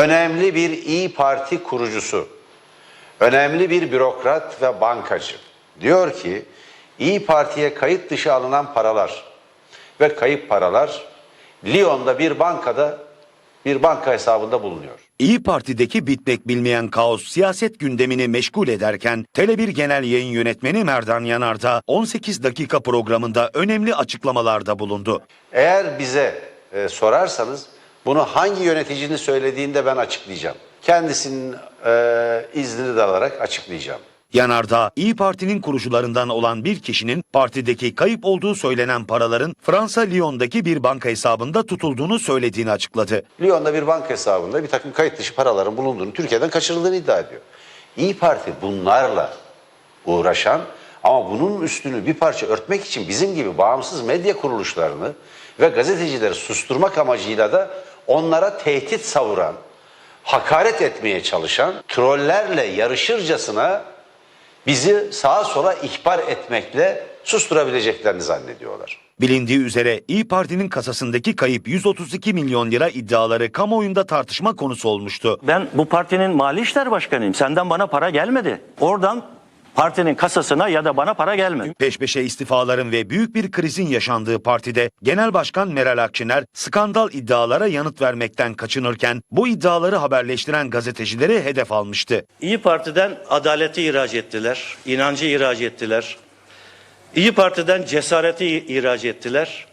önemli bir İyi Parti kurucusu, önemli bir bürokrat ve bankacı diyor ki İyi Parti'ye kayıt dışı alınan paralar ve kayıp paralar Lyon'da bir bankada bir banka hesabında bulunuyor. İyi Parti'deki bitmek bilmeyen kaos siyaset gündemini meşgul ederken Tele1 Genel Yayın Yönetmeni Merdan Yanar da 18 dakika programında önemli açıklamalarda bulundu. Eğer bize e, sorarsanız bunu hangi yöneticinin söylediğinde ben açıklayacağım. Kendisinin e, iznini de alarak açıklayacağım. Yanardağ, İyi Parti'nin kurucularından olan bir kişinin partideki kayıp olduğu söylenen paraların Fransa Lyon'daki bir banka hesabında tutulduğunu söylediğini açıkladı. Lyon'da bir banka hesabında bir takım kayıt dışı paraların bulunduğunu, Türkiye'den kaçırıldığını iddia ediyor. İyi Parti bunlarla uğraşan ama bunun üstünü bir parça örtmek için bizim gibi bağımsız medya kuruluşlarını ve gazetecileri susturmak amacıyla da onlara tehdit savuran, hakaret etmeye çalışan trollerle yarışırcasına bizi sağa sola ihbar etmekle susturabileceklerini zannediyorlar. Bilindiği üzere İyi Parti'nin kasasındaki kayıp 132 milyon lira iddiaları kamuoyunda tartışma konusu olmuştu. Ben bu partinin mali işler başkanıyım. Senden bana para gelmedi. Oradan partinin kasasına ya da bana para gelmedi. Peş peşe istifaların ve büyük bir krizin yaşandığı partide Genel Başkan Meral Akşener skandal iddialara yanıt vermekten kaçınırken bu iddiaları haberleştiren gazetecileri hedef almıştı. İyi Parti'den adaleti ihraç ettiler, inancı ihraç ettiler. İyi Parti'den cesareti ihraç ettiler.